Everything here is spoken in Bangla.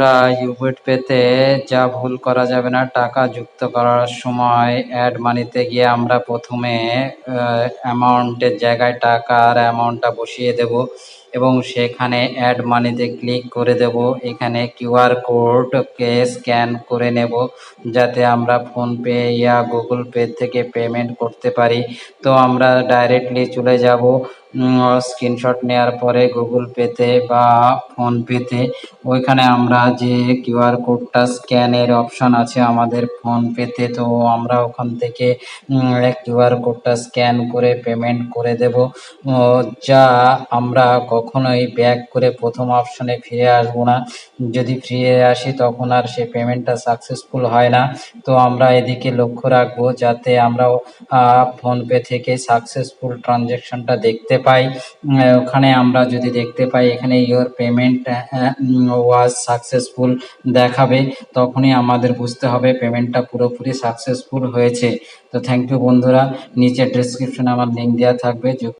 আমরা ইউবেট পেতে যা ভুল করা যাবে না, টাকা যুক্ত করার সময় অ্যাড মানিতে গিয়ে আমরা প্রথমে অ্যামাউন্টের জায়গায় টাকার অ্যামাউন্টটা বসিয়ে দেব। এবং সেখানে অ্যাড মানিতে ক্লিক করে দেব। এখানে কিউআর কোডকে স্ক্যান করে নেব যাতে আমরা ফোনপে ইয়া গুগল পে থেকে পেমেন্ট করতে পারি। তো আমরা ডাইরেক্টলি চলে যাব স্ক্রিনশট নেওয়ার পরে গুগল পেতে বা ফোনপেতে ওইখানে আমরা যে কিউআর কোডটা স্ক্যানের অপশন আছে আমাদের ফোনপেতে তো আমরা ওখান থেকে কিউআর কোডটা স্ক্যান করে পেমেন্ট করে দেব। যা আমরা কখনোই ব্যাক করে প্রথম অপশনে ফিরে আসব না। যদি ফিরে আসি তখন আর সে পেমেন্টটা সাকসেসফুল হয় না। তো আমরা এদিকে লক্ষ্য রাখব যাতে আমরাও ফোনপে থেকে সাকসেসফুল ট্রানজ্যাকশনটা দেখতে পাই। ওখানে আমরা যদি দেখতে পাই এখানে ইওর পেমেন্ট ওয়াজ সাকসেসফুল দেখাবে, তখনই আমাদের বুঝতে হবে পেমেন্টটা পুরোপুরি সাকসেসফুল হয়েছে। তো থ্যাংক ইউ বন্ধুরা, নিচে ডেসক্রিপশনে আমার লিঙ্ক দেওয়া থাকবে।